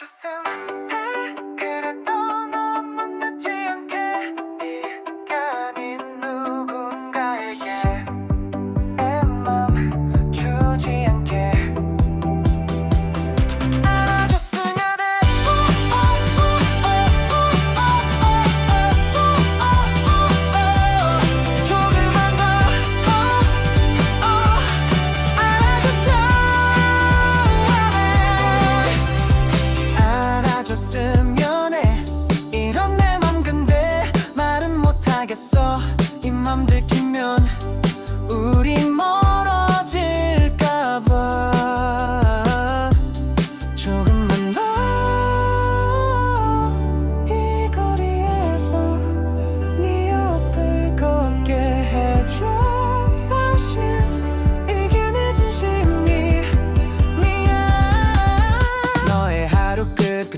알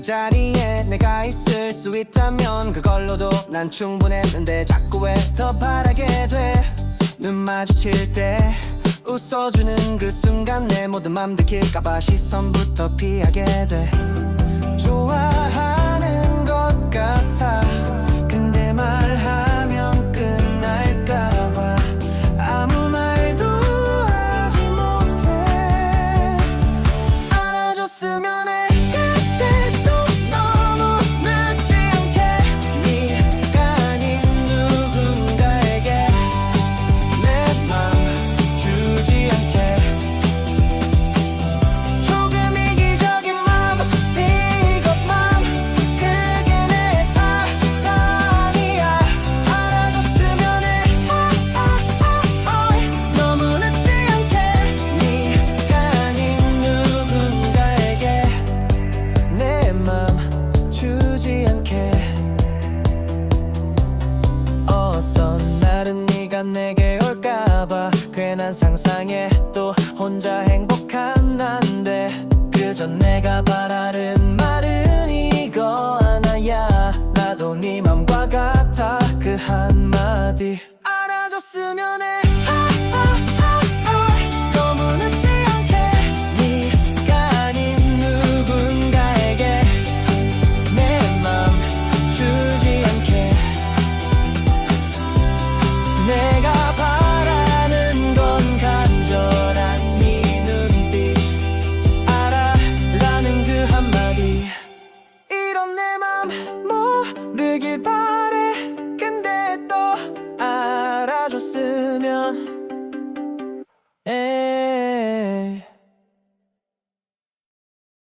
그 자리에 내가 있을 수 있다면 그걸로도 난 충분했는데 자꾸 왜 더 바라게 돼 눈 마주칠 때 웃어주는 그 순간 내 모든 맘 들킬까봐 시선부터 피하게 돼. 좋아하는 것 같아 난 상상해. 또 혼자 행복한 난데. 그저 내가 바라는 말은 이거 하나야. 나도 네 맘과 같아. 그 한마디. 알아줬으면 해. 길 바래. 근데 또 알아줬으면. 에